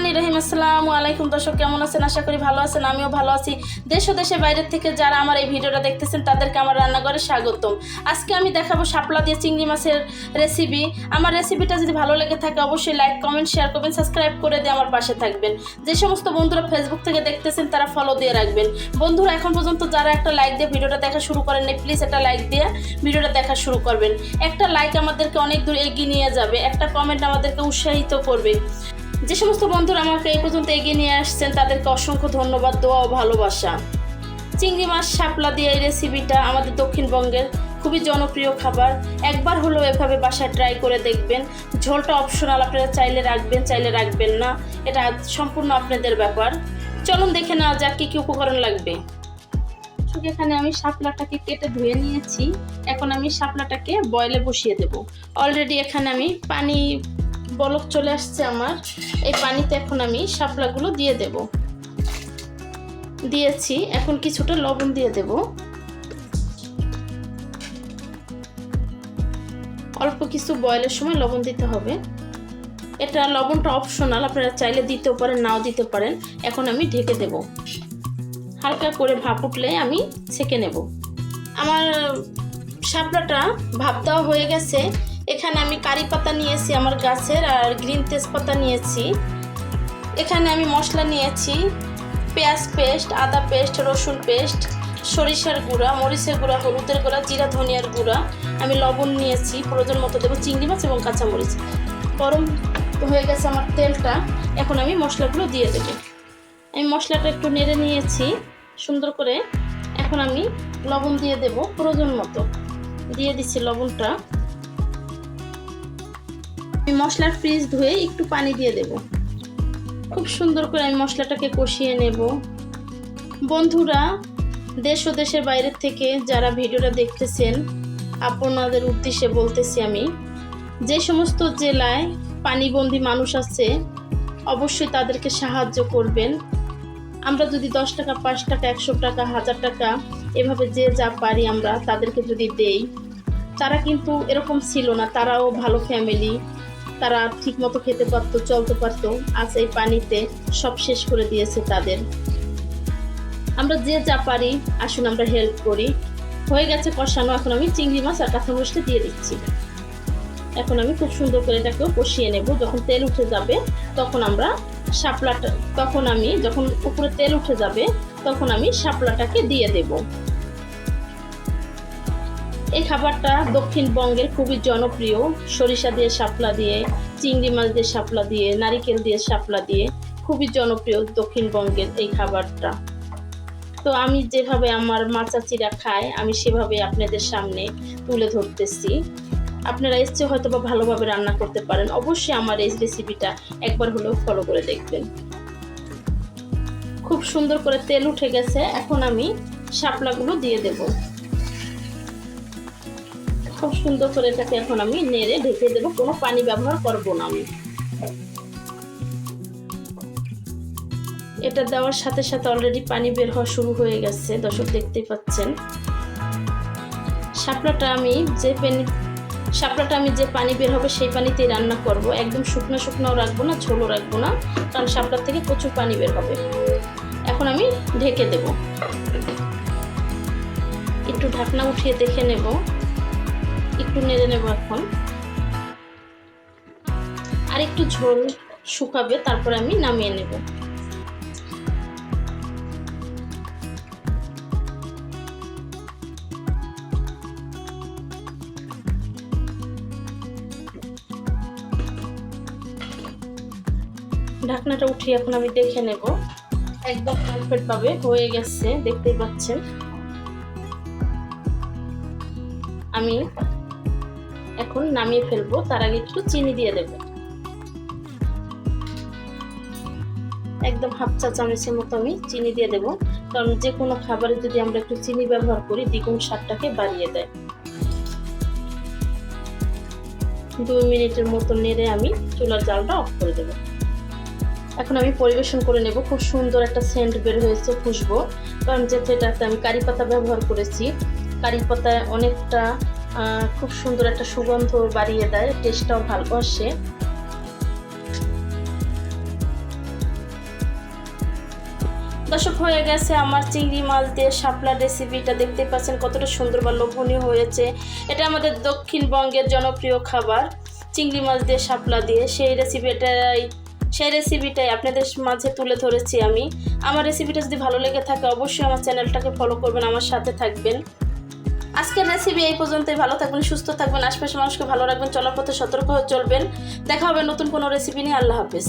রহমান রহিম, আসসালামু আলাইকুম। দর্শক, কেমন আছেন? আশা করি ভালো আছেন, আমিও ভালো আছি। দেশ ও দেশের বাইরের থেকে যারা আমার এই ভিডিওটা দেখতেছেন, তাদেরকে আমার রান্নাঘরে স্বাগতম। আজকে আমি দেখাবো শাপলা দিয়ে চিংড়ি মাছের রেসিপি আমার রেসিপিটা যদি ভালো লেগে থাকে, অবশ্যই লাইক কমেন্ট শেয়ার করবেন সাবস্ক্রাইব করে দিয়ে আমার পাশে থাকবেন। যে সমস্ত বন্ধুরা ফেসবুক থেকে দেখতেছেন, তারা ফলো দিয়ে রাখবেন। বন্ধুরা, এখন পর্যন্ত যারা একটা লাইক দিয়ে ভিডিওটা দেখা শুরু করেন প্লিজ একটা লাইক দিয়ে ভিডিওটা দেখা শুরু করবেন। একটা লাইক আমাদেরকে অনেক দূর এগিয়ে নিয়ে যাবে। একটা কমেন্ট আমাদেরকে উৎসাহিত করবে। যে সমস্ত বন্ধুরা আমাকে এই পর্যন্ত এগিয়ে নিয়ে আসছেন, তাদেরকে অসংখ্য ধন্যবাদ, দোয়া ও ভালোবাসা। চিংড়ি মাছ, শাপলা দিয়ে এই রেসিপিটা আমাদের দক্ষিণবঙ্গের খুবই জনপ্রিয় খাবার। একবার হলেও এভাবে বাসায় ট্রাই করে দেখবেন। ঝোলটা অপশনাল আপনারা চাইলে রাখবেন চাইলে রাখবেন না। এটা সম্পূর্ণ আপনাদের ব্যাপার। চলুন দেখে নেওয়া যাক কী কী উপকরণ লাগবে। এখানে আমি শাপলাটাকে কেটে ধুয়ে নিয়েছি। এখন আমি শাপলাটাকে বয়েলে বসিয়ে দেব। অলরেডি এখানে আমি পানি বলক চলে আসছে আমার। এই পানিতে এখন আমি শাপলাগুলো দিয়ে দেব। দিয়েছি, এখন কিছুটা লবণ দিয়ে দেব। অল্প কিছু বয়েলের সময় লবণ দিতে হবে। এটা লবণটা অপশনাল আপনারা চাইলে দিতেও পারেন, নাও দিতে পারেন। এখন আমি ঢেকে দেব। হালকা করে ভাপ উঠলে আমি ছেঁকে নেব। আমার শাপলাটা ভাপ দেওয়া হয়ে গেছে। এখানে আমি কারি পাতা নিয়েছি আমার গাছের আর গ্রিন তেজপাতা নিয়েছি। এখানে আমি মশলা নিয়েছি, পেঁয়াজ পেস্ট, আদা পেস্ট, রসুন পেস্ট, সরিষার গুঁড়া, মরিচের গুঁড়া, হলুদের গুঁড়া, জিরা, ধনিয়ার গুঁড়া। আমি লবণ নিয়েছি, প্রয়োজন মতো দেবো চিংড়ি মাছ এবং কাঁচামরিচ। গরম হয়ে গেছে আমার তেলটা, এখন আমি মশলাগুলো দিয়ে দেবো। আমি মশলাটা একটু নেড়ে নিয়েছি, সুন্দর করে। এখন আমি লবণ দিয়ে দেব প্রয়োজন মতো। দিয়ে দিচ্ছি লবণটা। আমি মশলার ফ্রিজ ধুয়ে একটু পানি দিয়ে দেব। খুব সুন্দর করে আমি মশলাটাকে কষিয়ে নেব। বন্ধুরা, দেশ ও দেশের বাইরের থেকে যারা ভিডিওটা দেখতেছেন, আপনাদের উদ্দেশ্যে বলতেছি আমি, যে সমস্ত জেলায় পানিবন্দী মানুষ আছে, অবশ্যই তাদেরকে সাহায্য করবেন। আমরা যদি দশ টাকা, পাঁচ টাকা, একশো টাকা, হাজার টাকা, এভাবে যে যা পারি আমরা তাদেরকে যদি দেই, তারা কিন্তু এরকম ছিল না, তারাও ভালো ফ্যামিলি তারা ঠিক মতো খেতে পারতো, চলতে পারতো। আজ এই পানিতে সব শেষ করে দিয়েছে তাদের। আমরা যে যা পারি, আসুন আমরা হেল্প করি। হয়ে গেছে কষানো, এখন আমি চিংড়ি মাছ আর কাঁচামরিচটা দিয়ে দিচ্ছি। এখন আমি খুব সুন্দর করে এটাকেও কষিয়ে নেব। যখন তেল উঠে যাবে, তখন আমরা শাপলাটা, তখন আমি যখন উপরে তেল উঠে যাবে, তখন আমি শাপলাটাকে দিয়ে দেব। এই খাবারটা দক্ষিণবঙ্গের খুবই জনপ্রিয়। সরিষা দিয়ে শাপলা দিয়ে, চিংড়ি মাছ দিয়ে শাপলা দিয়ে, নারিকেল দিয়ে শাপলা দিয়ে খুবই জনপ্রিয় দক্ষিণবঙ্গের এই খাবারটা। তো আমি যেভাবে আমার মা চাচিরা খায়, আমি সেভাবে আপনাদের সামনে তুলে ধরতেছি। আপনারা এসছে হয়তো বা ভালোভাবে রান্না করতে পারেন, অবশ্যই আমার এই রেসিপিটা একবার হলেও ফলো করে দেখবেন। খুব সুন্দর করে তেল উঠে গেছে, এখন আমি শাপলাগুলো দিয়ে দেব। খুব সুন্দর করে এটাকে এখন আমি নেড়ে ঢেকে দেবো। কোনো পানি ব্যবহার করব না আমি। এটা দেওয়ার সাথে সাথে অলরেডি পানি বের হওয়া শুরু হয়ে গেছে, দর্শক দেখতেই পাচ্ছেন। শাপলাটা আমি যে পানি শাপলাটা আমি যে পানি বের হবে সেই পানিতেই রান্না করব। একদম শুকনো শুকনোও রাখব না, ঝোলও রাখব না, কারণ শাপলার থেকে প্রচুর পানি বের হবে। এখন আমি ঢেকে দেব। একটু ঢাকনা উঠিয়ে দেখে নেব। একটু নেড়ে নেব এখন। আর একটু ঝোল শুকাবে, তারপরে আমি নামিয়ে নেব। ঢাকনাটা উঠিয়ে এখন আমি দেখে নেব। একদম পারফেক্ট ভাবে হয়ে গেছে, দেখতেই পাচ্ছেন। আমি এখন নামিয়ে ফেলব, তার আগে একটু চিনি দিয়ে দেব। একদম হাফ চা চামচের মতো আমি চিনি দিয়ে দেব, কারণ যে কোনো খাবারে যদি আমরা একটু চিনি ব্যবহার করি, দ্বিগুণ স্বাদটাকে বাড়িয়ে দেয়। দুই মিনিটের মতো নেড়ে আমি চুলার জালটা অফ করে দেবো। এখন আমি পরিবেশন করে নেব, খুব সুন্দর একটা সেন্ট বের হয়েছে খুশবো, কারণ যেহেতু এটাতে আমি কারি পাতা ব্যবহার করেছি, কারি পাতায় অনেকটা খুব সুন্দর একটা সুগন্ধ বাড়িয়ে দেয় টেস্টটাও ভালো আসে। দর্শক, হয়ে গেছে আমার চিংড়ি মাছ দিয়ে শাপলার রেসিপিটা দেখতে পাচ্ছেন কতটা সুন্দর বা লোভনীয় হয়েছে। এটা আমাদের দক্ষিণবঙ্গের জনপ্রিয় খাবার, চিংড়ি মাছ দিয়ে শাপলা দিয়ে। সেই রেসিপিটাই সেই রেসিপিটাই আপনাদের মাঝে তুলে ধরেছি আমি। আমার রেসিপিটা যদি ভালো লেগে থাকে, অবশ্যই আমার চ্যানেলটাকে ফলো করবেন, আমার সাথে থাকবেন। আজকের রেসিপি এই পর্যন্তই। ভালো থাকবেন, সুস্থ থাকবেন আশপাশের মানুষকে ভালো রাখবেন, চলার পথে সতর্ক চলবেন। দেখা হবে নতুন কোনো রেসিপি নিয়ে। আল্লাহ হাফেজ।